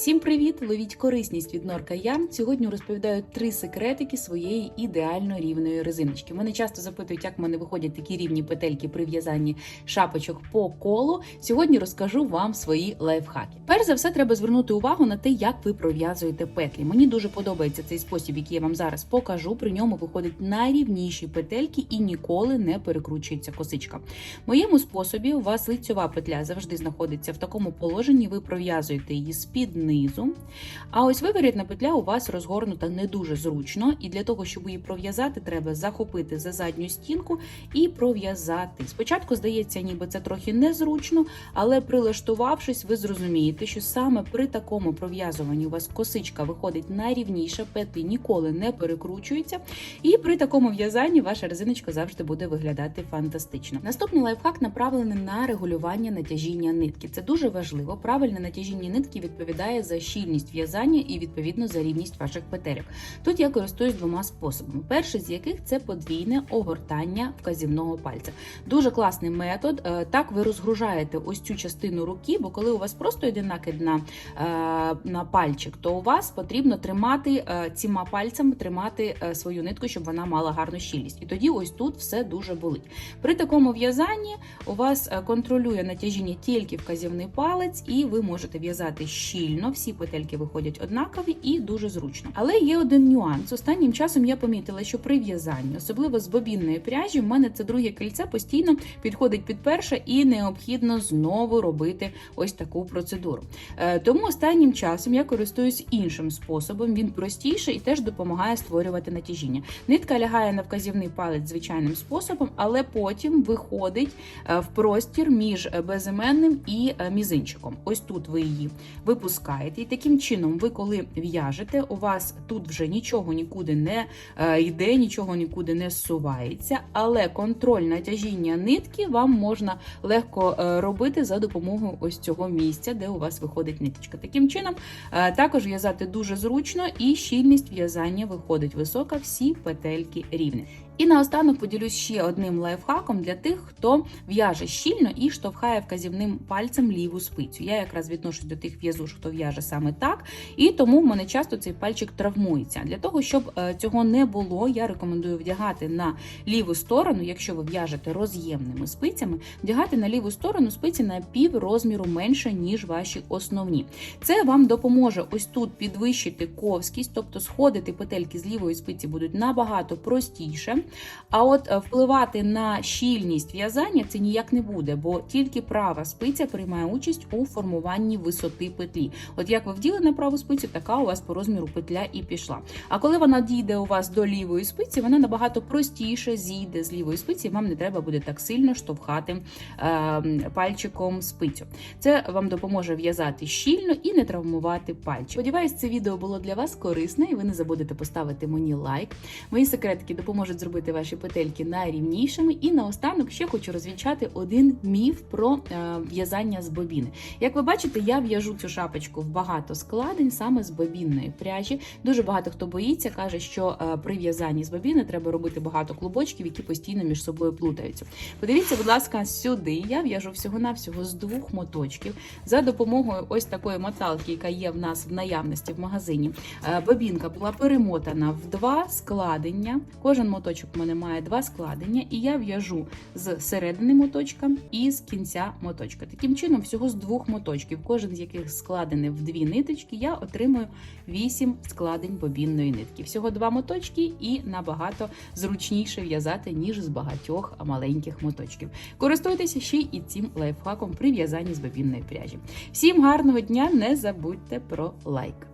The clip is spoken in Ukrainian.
Всім привіт! Ловіть корисність від Норка Ярн. Сьогодні розповідаю три секретики своєї ідеально рівної резиночки. Мене часто запитують, як в мене виходять такі рівні петельки при в'язанні шапочок по колу. Сьогодні розкажу вам свої лайфхаки. Перш за все, треба звернути увагу на те, як ви пров'язуєте петлі. Мені дуже подобається цей спосіб, який я вам зараз покажу. При ньому виходять найрівніші петельки і ніколи не перекручується косичка. В моєму способі у вас лицьова петля завжди знаходиться в такому положенні. Ви пров'язуєте її з-під низу. А ось виворітна петля у вас розгорнута не дуже зручно, і для того, щоб її пров'язати, треба захопити за задню стінку і пров'язати. Спочатку здається, ніби це трохи незручно, але прилаштувавшись, ви зрозумієте, що саме при такому пров'язуванні у вас косичка виходить найрівніша, петлі ніколи не перекручуються, і при такому в'язанні ваша резиночка завжди буде виглядати фантастично. Наступний лайфхак направлений на регулювання натяжіння нитки. Це дуже важливо. Правильне натяжіння нитки відповідає за щільність в'язання і відповідно за рівність ваших петелек. Тут я користуюсь двома способами. Перший з яких це подвійне огортання вказівного пальця. Дуже класний метод. Е, Так ви розгружаєте ось цю частину руки, бо коли у вас просто йде накид на, е, на пальчик, то у вас потрібно тримати е, цими пальцями тримати свою нитку, щоб вона мала гарну щільність. І тоді ось тут все дуже болить. При такому в'язанні у вас контролює натяжіння тільки вказівний палець, і ви можете в'язати щільно. Всі петельки виходять однакові і дуже зручно. Але є один нюанс. Останнім часом я помітила, що при в'язанні, особливо з бобінної пряжі, в мене це друге кільце постійно підходить під перше, і необхідно знову робити ось таку процедуру. Е, Тому останнім часом я користуюсь іншим способом. Він простіший і теж допомагає створювати натяжіння. Нитка лягає на вказівний палець звичайним способом, але потім виходить е, в простір між безіменним і е, мізинчиком. Ось тут ви її випускаєте, і таким чином, ви коли в'яжете, у вас тут вже нічого нікуди не е, йде, нічого нікуди не зсувається, але контроль натяжіння нитки вам можна легко е, робити за допомогою ось цього місця, де у вас виходить ниточка. Таким чином, е, також в'язати дуже зручно і щільність в'язання виходить висока, всі петельки рівні. І наостанок поділюсь ще одним лайфхаком для тих, хто в'яже щільно і штовхає вказівним пальцем ліву спицю. Я якраз відношусь до тих в'язуш, хто в'яже саме так, і тому в мене часто цей пальчик травмується. Для того, щоб е, цього не було, я рекомендую вдягати на ліву сторону, якщо ви в'яжете роз'ємними спицями, вдягати на ліву сторону спиці на пів розміру менше, ніж ваші основні. Це вам допоможе ось тут підвищити ковськість, тобто сходити петельки з лівої спиці будуть набагато простіше. А от е, впливати на щільність в'язання це ніяк не буде, бо тільки права спиця приймає участь у формуванні висоти петлі. От як ви вділи на праву спицю, така у вас по розміру петля і пішла. А коли вона дійде у вас до лівої спиці, вона набагато простіше зійде з лівої спиці, вам не треба буде так сильно штовхати е, пальчиком спицю. Це вам допоможе в'язати щільно і не травмувати пальчик. Сподіваюсь, це відео було для вас корисне, і ви не забудете поставити мені лайк. Мої секретики допоможуть зробити ваші петельки найрівнішими. І наостанок ще хочу розвінчати один міф про е, в'язання з бобіни. Як ви бачите, я в'яжу цю шапочку в багато складень саме з бобінної пряжі. Дуже багато хто боїться, каже, що е, при в'язанні з бобіни треба робити багато клубочків, які постійно між собою плутаються. Подивіться, будь ласка, сюди. Я в'яжу всього-навсього з двох моточків за допомогою ось такої моталки, яка є в нас в наявності в магазині. Е, Бобінка була перемотана в два складення. Кожен моточок у мене має два складення, і я в'яжу з середини моточка і з кінця моточка. Таким чином, всього з двох моточків, кожен з яких складений в дві ниточки, я отримую вісім складень бобінної нитки. Всього два моточки і набагато зручніше в'язати, ніж з багатьох маленьких моточків. Користуйтеся ще і цим лайфхаком при в'язанні з бобінної пряжі. Всім гарного дня! Не забудьте про лайк.